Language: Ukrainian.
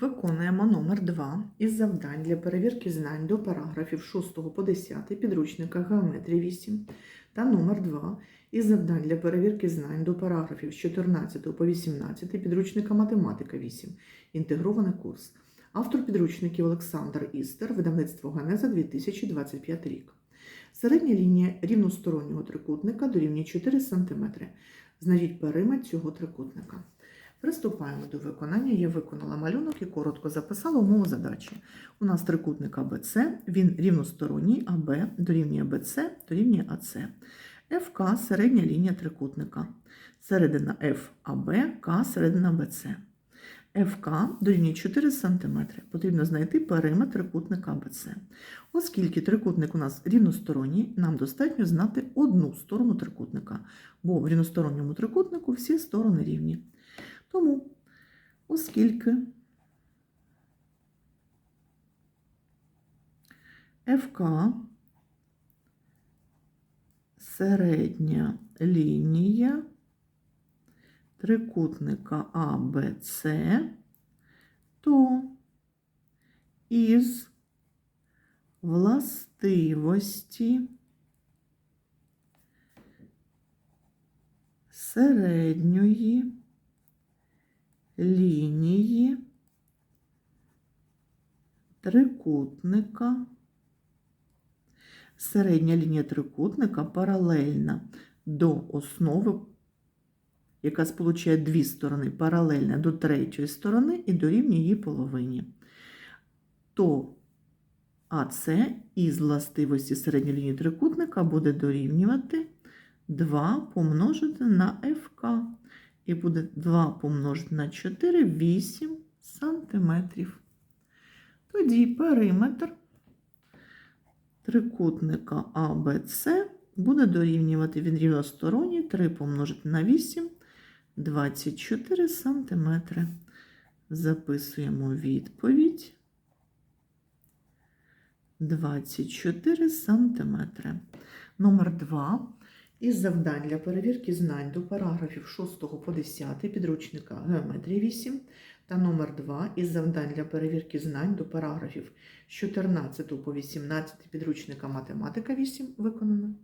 Виконуємо номер 2 із завдань для перевірки знань до параграфів 6 по 10 підручника Геометрія 8 та номер 2 із завдань для перевірки знань до параграфів з 14 по 18 підручника Математика 8. Інтегрований курс. Автор підручників Олександр Істер, видавництво Генеза 2025 рік. Середня лінія рівностороннього трикутника дорівнює 4 см. Знайдіть периметр цього трикутника. Приступаємо до виконання. Я виконала малюнок і коротко записала умову задачі. У нас трикутник АБЦ, він рівносторонній АБ дорівнює БЦ дорівнює АЦ. ФК – середня лінія трикутника. Середина ФАБ, К – середина БЦ. ФК дорівнює 4 см. Потрібно знайти периметр трикутника АБЦ. Оскільки трикутник у нас рівносторонній, нам достатньо знати одну сторону трикутника, бо в рівносторонньому трикутнику всі сторони рівні. Тому, оскільки ФК середня лінія трикутника АБЦ, то із властивості середньої лінії трикутника. Середня лінія трикутника паралельна до основи, яка сполучає дві сторони, паралельна до третьої сторони і дорівнює її половині. То АС із властивості середньої лінії трикутника буде дорівнювати 2 помножити на ФК. І буде 2 помножити на 4 8 сантиметрів. Тоді периметр трикутника АБЦ буде дорівнювати він рівносторонній 3 помножити на 8 24 сантиметри. Записуємо відповідь 24 сантиметри. Номер 2. Із завдань для перевірки знань до параграфів 6 по 10 підручника Геометрії 8 та номер 2 із завдань для перевірки знань до параграфів з 14 по 18 підручника Математика 8 виконано.